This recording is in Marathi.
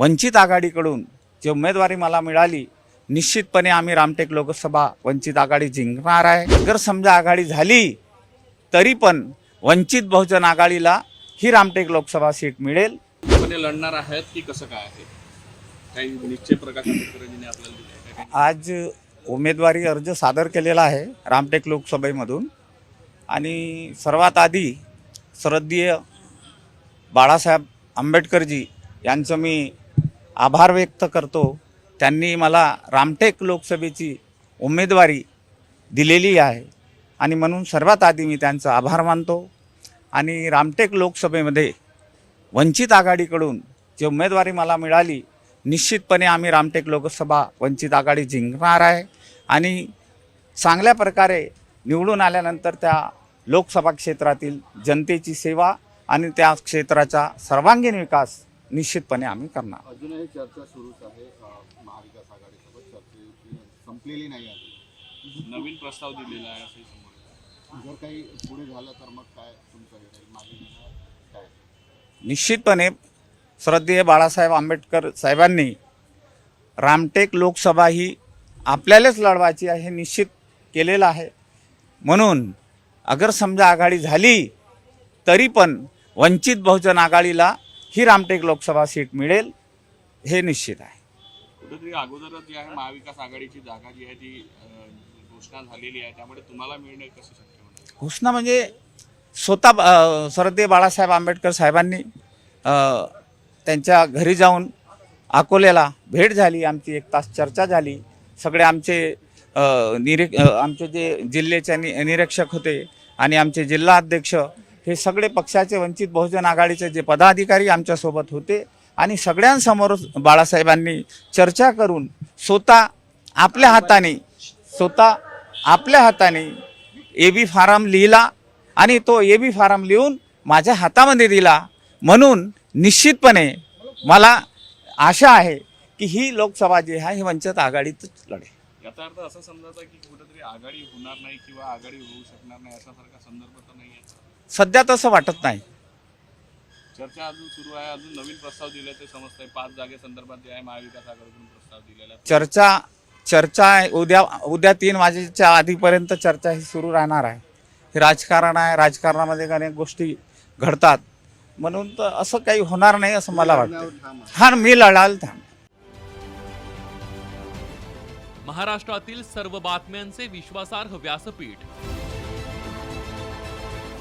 वंचित आघाडीकडून जी उमेदवारी मला मिळाली निश्चितपणे आम्ही रामटेक लोकसभा वंचित आघाडी जिंकणार आहे. जर समजा आघाडी झाली तरी पण वंचित बहुजन आघाडीला ही रामटेक लोकसभा सीट मिळेल. लढणार आहेत की कसं काय आहे? आज उमेदवारी अर्ज सादर केलेला आहे रामटेक लोकसभेमधून. आणि सर्वात आधी श्रद्धेय बाळासाहेब आंबेडकरजी यांचं मी आभार व्यक्त करतो. त्यांनी मला रामटेक लोकसभेची उमेदवारी दिलेली आहे. आणि म्हणून सर्वात आधी मी त्यांचा आभार मानतो. आणि रामटेक लोकसभेमध्ये वंचित आघाडीकडून जी उमेदवारी मला मिळाली निश्चितपणे आम्ही रामटेक लोकसभा वंचित आघाडी जिंकणार आहे. आणि चांगल्या प्रकारे निवडून आल्यानंतर त्या लोकसभा क्षेत्रातील जनतेची सेवा आणि त्या क्षेत्राचा सर्वांगीण विकास निश्चितपणे आम्ही करणार. अजूनही चर्चा सुरूच आहे. महाविकास आघाडीसोबत चर्चेची संपलेली नाही आहे. नवीन प्रस्ताव दिलेला आहे असंही समोर. जर काही पुढे झालं तर मग काय तुमचं हे मागे काय? निश्चितपणे श्रद्धेय बाळासाहेब आंबेडकर साहेबांनी रामटेक लोकसभा ही आपल्यालाच लढवायची आहे हे निश्चित केलेलं आहे. म्हणून अगर समजा आघाडी झाली तरी पण वंचित बहुजन आघाडीला ही रामटेक लोकसभा सीट मिळेल हे निश्चित आहे. कुठेतरी अगोदरच जी आहे महाविकास आघाडीची जागा जी आहे ती घोषणा झालेली आहे त्यामुळे तुम्हाला मिळणे कसं शक्य घोषणा म्हणजे स्वतः श्रद्धेय बाळासाहेब आंबेडकर साहेबांनी त्यांच्या घरी जाऊन अकोल्याला भेट झाली आमची एक तास चर्चा झाली. सगळे आमचे निरी आमचे जे जिल्ह्याचे नि निरीक्षक होते आणि आमचे जिल्हा अध्यक्ष हे सगळे पक्षाचे वंचित बहुजन आघाडीचे जे पदाधिकारी आमच्यासोबत होते आणि सगळ्यांसमोर बाळासाहेबांनी चर्चा करून स्वतः आपल्या हाताने स्वतः आपल्या हाताने ए बी फारम लिहिला आणि तो ए बी फारम लिहून माझ्या हातामध्ये दिला. म्हणून निश्चितपणे मला आशा आहे की ही लोकसभा जी आहे ही वंचित आघाडीतच लढे याचा अर्थ असं समजायचा की कुठेतरी आघाडी होणार नाही किंवा आघाडी होऊ शकणार नाही अशासारखा संदर्भ तर नाही आहे सध्या तसं वाटत नाही. चर्चा अजून सुरू आहे. अजून नवीन प्रस्ताव दिले ते समजतंय. पाच जागेसंदर्भात जे आहे महाविकास आघाडीकडून प्रस्ताव दिलेला आहे. चर्चा चर्चा आहे. उद्या उद्या तीन वाजेच्या आधीपर्यंत चर्चा ही सुरू राहणार आहे. हे राजकारण आहे. राजकारणामध्ये अनेक गोष्टी घडतात. म्हणून तर असं काही होणार नाही असं मला वाटतं. हा मी लढाल थांब. महाराष्ट्रातील सर्व बातम्यांचे विश्वासार्ह व्यासपीठ.